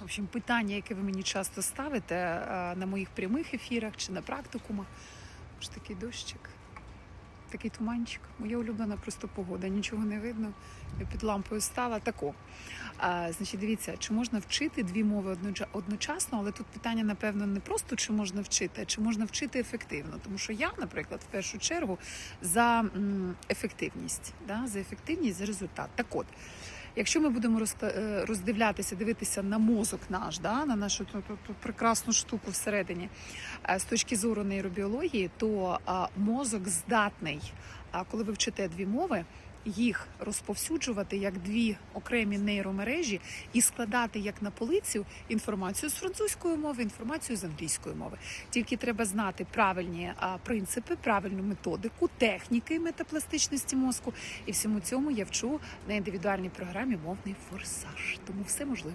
В общем, питання, яке ви мені часто ставите е, на моїх прямих ефірах чи на практикумах. Ось такий дощик, такий туманчик. Моя улюблена просто погода. Нічого не видно. Я під лампою стала. Тако. А, значить, дивіться, чи можна вчити дві мови одночасно, але тут питання, напевно, не просто чи можна вчити, а чи можна вчити ефективно. Тому що я, наприклад, в першу чергу за ефективність, да? за ефективність, за результат. Так от. Якщо ми будемо е, роздивлятися, дивитися на мозок наш, да, на нашу ту, ту, ту прекрасну штуку всередині, е, з точки зору нейробіології, то мозок здатний, а, коли ви вчите дві мови, їх розповсюджувати як дві окремі нейромережі і складати як на полицю інформацію з французької мови, інформацію з англійської мови. Тільки треба знати правильні принципи, правильну методику, техніки метапластичності мозку. І всьому цьому я вчу на індивідуальній програмі мовний форсаж. Тому все можливо.